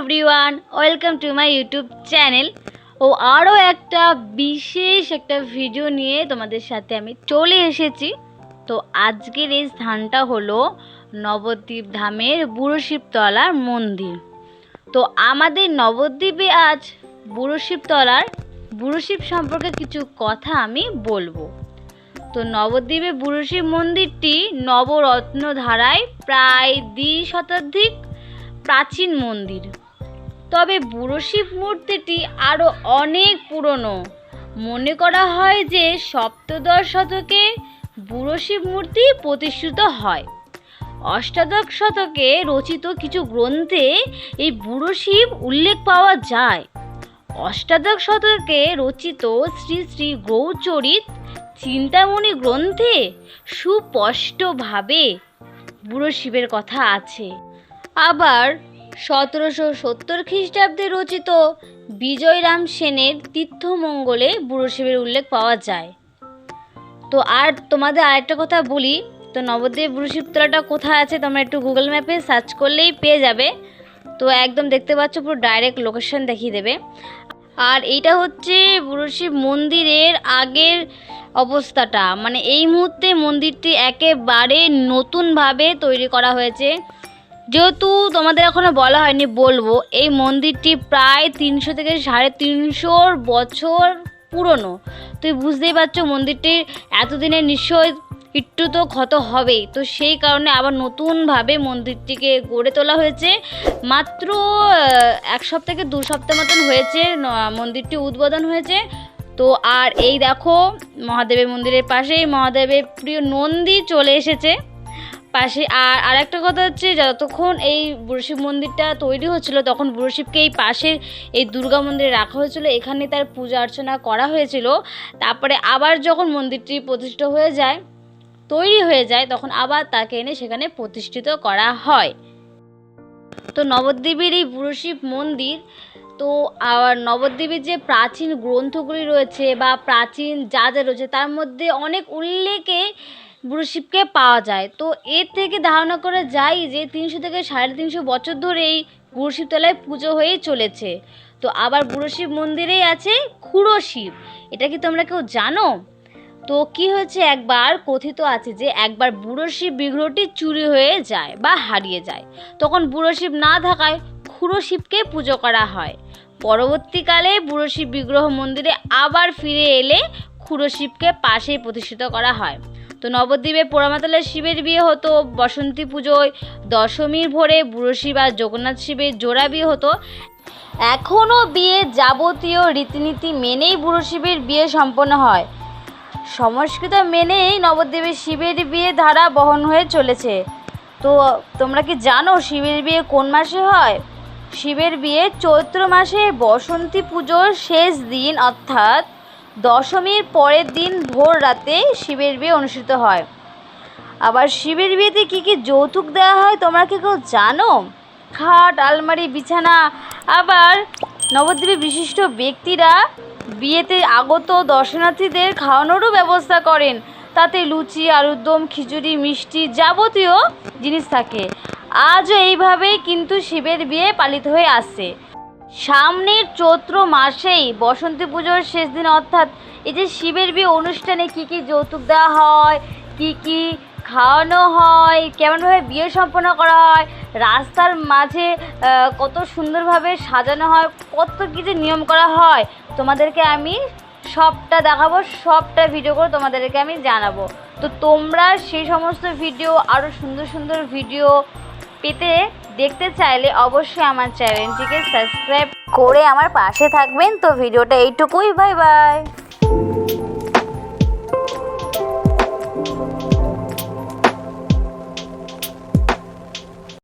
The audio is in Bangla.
Everyone welcome to my YouTube channel ও আরও একটা বিশেষ একটা ভিডিও নিয়ে তোমাদের সাথে আমি চলে এসেছি। তো আজকের এই স্থানটা হলো নবদ্বীপ ধামের বুড়ো শিবতলার মন্দির। তো আমাদের নবদ্বীপে আজ বুড়ো শিবতলার বুড়ো শিব সম্পর্কে কিছু কথা আমি বলব। তো নবদ্বীপে বুড়ো শিব মন্দিরটি নবরত্ন ধারায় প্রায় দ্বি শতাধিক প্রাচীন মন্দির। তবে বুড়ো শিব মূর্তিটি আরও অনেক পুরনো। মনে করা হয় যে সপ্তদশ শতকে বুড়ো শিব মূর্তি প্রতিষ্ঠিত হয়। অষ্টাদশ শতকে রচিত কিছু গ্রন্থে এই বুড়ো শিব উল্লেখ পাওয়া যায়। অষ্টাদশ শতকে রচিত শ্রী শ্রী গৌচরিত চিন্তামণি গ্রন্থে সুস্পষ্টভাবে বুড়ো শিবের কথা আছে। আবার সতেরোশো সত্তর খ্রিস্টাব্দে রচিত বিজয়রাম সেনের তীর্থমঙ্গলে বুড়ো শিবের উল্লেখ পাওয়া যায়। তো আর তোমাদের আরেকটা কথা বলি, তো নবদ্বীপ বুড়ো শিবতলাটা কোথায় আছে তোমরা একটু গুগল ম্যাপে সার্চ করলেই পেয়ে যাবে। তো একদম দেখতে পাচ্ছ পুরো ডাইরেক্ট লোকেশন দেখিয়ে দেবে। আর এইটা হচ্ছে বুড়ো শিব মন্দিরের আগের অবস্থাটা। মানে এই মুহূর্তে মন্দিরটি একেবারে নতুনভাবে তৈরি করা হয়েছে। যেহেতু তোমাদের এখনও বলা হয়নি, বলব, এই মন্দিরটি প্রায় তিনশো থেকে সাড়ে তিনশোর বছর পুরনো। তুই বুঝতেই পারছ মন্দিরটির এতদিনে নিশ্চয়ই একটু তো ক্ষত হবেই। তো সেই কারণে আবার নতুনভাবে মন্দিরটিকে গড়ে তোলা হয়েছে। মাত্র এক সপ্তাহ থেকে দু সপ্তাহ মতন হয়েছে মন্দিরটি উদ্বোধন হয়েছে। তো আর এই দেখো, মহাদেবের মন্দিরের পাশেই মহাদেবের প্রিয় নন্দী চলে এসেছে। পাশে। আর আরেকটা কথা হচ্ছে, যতক্ষণ এই বুড়োশিব মন্দিরটা তৈরি হচ্ছিল, তখন বুড়োশিবকে এই পাশের এই দুর্গা মন্দিরে রাখা হয়েছিল। এখানে তার পূজা অর্চনা করা হয়েছিল। তারপরে আবার যখন মন্দিরটি প্রতিষ্ঠিত হয়ে যায়, তৈরি হয়ে যায়, তখন আবার তাকে এনে সেখানে প্রতিষ্ঠিত করা হয়। তো নবদ্বীপের এই বুড়োশিব মন্দির তো, আর নবদ্বীপের যে প্রাচীন গ্রন্থগুলি রয়েছে বা প্রাচীন যা যা রয়েছে, তার মধ্যে অনেক উল্লেখে বুড়ো শিবকে পাওয়া যায়। তো, এর থেকে ধারণা করা যায় যে, তিনশো থেকে সাড়ে তিনশো বছর ধরে এই বুড়ো পুজো হয়েই চলেছে। তো, আবার বুড়ো শিব মন্দিরেই আছে খুড়ো শিব। এটা কি তোমরা কেউ জানো? তো, কি হয়েছে একবার কথিত আছে যে, একবার বুড়ো শিব বিগ্রহটি চুরি হয়ে যায় বা হারিয়ে যায়। তখন বুড়ো শিব না থাকায় খুড়ো শিবকে পুজো করা হয়। পরবর্তীকালে বুড়ো শিব বিগ্রহ মন্দিরে আবার ফিরে এলে খুড়ো শিবকে পাশেই প্রতিষ্ঠিত করা হয়। তো নবদ্বীপে পোড়ামাতলার শিবের বিয়ে হতো, বসন্তী পুজোয় দশমীর ভোরে বুড়ো শিব আর জগন্নাথ শিবের জোড়া বিয়ে হতো। এখনও বিয়ে যাবতীয় রীতিনীতি মেনেই বুড়ো শিবের বিয়ে সম্পন্ন হয়। সংস্কৃত মেনেই নবদ্বীপের শিবের বিয়ে ধারা বহন হয়ে চলেছে। তো তোমরা কি জানো শিবের বিয়ে কোন মাসে হয়? শিবের বিয়ে চৈত্র মাসে বসন্তী পুজোর শেষ দিন, অর্থাৎ দশমীর পরের দিন ভোর রাতে শিবের বিয়ে অনুষ্ঠিত হয়। আবার শিবের বিয়েতে কি কি যৌতুক দেওয়া হয় তোমরা কি কেউ জানো? খাট, আলমারি, বিছানা, আবার নবদ্বীপে বিশিষ্ট ব্যক্তিরা বিয়েতে আগত দর্শনার্থীদের খাওয়ানোরও ব্যবস্থা করেন। তাতে লুচি আলুর দম খিচুড়ি, মিষ্টি যাবতীয় জিনিস থাকে। আজও এইভাবেই কিন্তু শিবের বিয়ে পালিত হয়ে আসছে। সামনের চৈত্র মাসেই বসন্তী পুজোর শেষ দিন, অর্থাৎ এই যে শিবের বিয়ে অনুষ্ঠানে কি কি যৌতুক দেওয়া হয়, কি কি খাওয়ানো হয়, কেমনভাবে বিয়ে সম্পন্ন করা হয়, রাস্তার মাঝে কত সুন্দরভাবে সাজানো হয়, কত কিছু নিয়ম করা হয়, তোমাদেরকে আমি সবটা দেখাবো, সবটা ভিডিও করে তোমাদেরকে আমি জানাব। তো তোমরা সেই সমস্ত ভিডিও আরও সুন্দর সুন্দর ভিডিও পেতে দেখতে চাইলে অবশ্যই আমার চ্যানেলটিকে সাবস্ক্রাইব করে আমার পাশে থাকবেন। তো ভিডিওটা এইটুকুই। Bye bye.